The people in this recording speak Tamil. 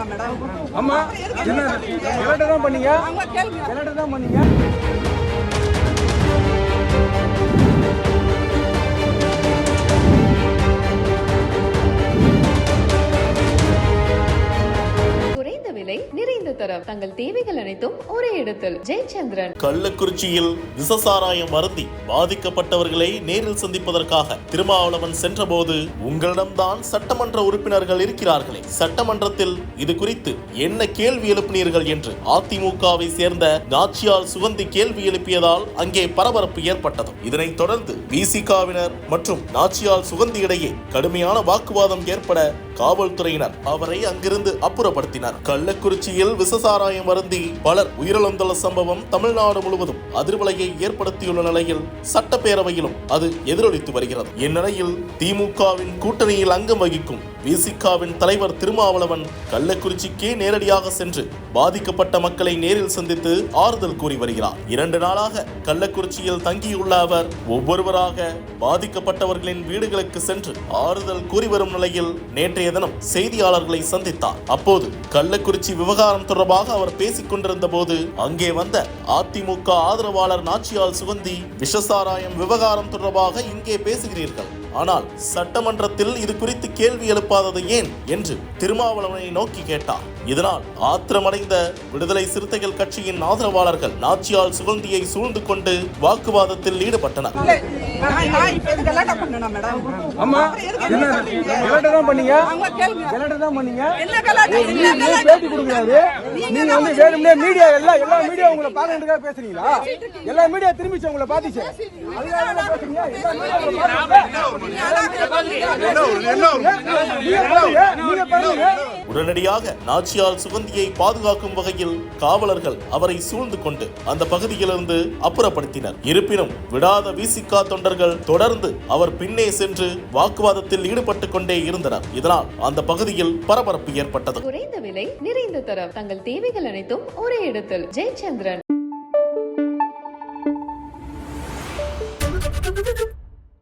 அம்மா என்ன தான் பண்ணீங்க? தான் பண்ணீங்க? நிறைந்த தரம். தங்கள் தேவைகள் அனைத்தும் ஒரே இடத்தில். ஜெயச்சந்திரன். கள்ளக்குறிச்சியில் விசசாராயம் வருந்தி பாதிக்கப்பட்டவர்களை நேரில் சந்திப்பதற்காக திருமாவளவன் சென்றபோது உங்களிடம்தான் சட்டமன்ற உறுப்பினர்கள் இருக்கிறார்களே. சட்டமன்றத்தில் இது குறித்து என்ன கேள்வி எழுப்பினீர்கள்? என்று அதிமுகவை சேர்ந்த நாச்சியால் சுகந்தி கேள்வி எழுப்பியதால் அங்கே பரபரப்பு ஏற்பட்டது. இதனைத் தொடர்ந்து விசிகாவினர் மற்றும் நாச்சியால் சுகந்தி இடையே கடுமையான வாக்குவாதம் ஏற்பட காவல்துறையினர் அவரை அங்கிருந்து அப்புறப்படுத்தினார். கள்ளக்குறிச்சி கள்ளக்குறிச்சியில் விசசாராயம் வருந்தி பலர் உயிரிழந்துள்ள சம்பவம் தமிழ்நாடு முழுவதும் அதிர்வலையை ஏற்படுத்தியுள்ள நிலையில் சட்டப்பேரவையிலும் அது எதிரொலித்து வருகிறது. இந்நிலையில் திமுகவின் கூட்டணியில் அங்கம் வகிக்கும் விசிகாவின் தலைவர் திருமாவளவன் கள்ளக்குறிச்சிக்கே நேரடியாக சென்று பாதிக்கப்பட்ட மக்களை நேரில் சந்தித்து ஆறுதல் கூறி வருகிறார். இரண்டு நாளாக கள்ளக்குறிச்சியில் தங்கியுள்ள அவர் ஒவ்வொருவராக பாதிக்கப்பட்டவர்களின் வீடுகளுக்கு சென்று ஆறுதல் கூறி வரும் நிலையில் நேற்றைய தினம் செய்தியாளர்களை சந்தித்தார். அப்போது கள்ளக்குறிச்சி விவகாரம் தொடர்பாக அவர் பேசிக் கொண்டிருந்த போது அங்கே வந்த அதிமுக ஆதரவாளர் நாச்சியால் சுகந்தி விஷசாராயம் விவகாரம் தொடர்பாக இங்கே பேசுகிறீர்கள். ஆனால் சட்டமன்றத்தில் இது குறித்து கேள்வி எழுப்பாதது ஏன் என்று திருமாவளவனை நோக்கி கேட்டார். இதனால் ஆத்திரமடைந்த விடுதலை சிறுத்தைகள் கட்சியின் ஆதரவாளர்கள் நாச்சியால் சுகந்தியை சூழ்ந்து கொண்டு வாக்குவாதத்தில் ஈடுபட்டனர். இல்லை, நான் நான் இப்ப இது கலாட்டா பண்ணணும் மேடம் அம்மா என்ன? கலாட்டை தான் பண்ணீங்க? அவங்க கேளுங்க கலாட்டை தான் பண்ணீங்க? என்ன கலாட்டா என்ன நீங்க வந்து வேணும்னே மீடியா எல்லா மீடியா உங்களை பாக்குறதுக்காக பேசுறீங்களா? எல்லா மீடியா திரும்பிச்சு உங்களை பாத்துச்சு உடனடியாக நாச்சியால் சுகந்தியை பாதுகாக்கும் வகையில் காவலர்கள் அவரை சூழ்ந்து கொண்டு அந்த பகுதியிலிருந்து அப்புறப்படுத்தினர். இருப்பினும் விடாத விசிகா தொண்டர்கள் தொடர்ந்து அவர் பின்னே சென்று வாக்குவாதத்தில் ஈடுபட்டு கொண்டே இருந்தனர். இதனால் அந்த பகுதியில் பரபரப்பு ஏற்பட்டது. குறைந்த விலை நிறைந்த தரம். தங்கள் தேவைகள் அனைத்தும் ஒரே இடத்தில். ஜெயச்சந்திரன்.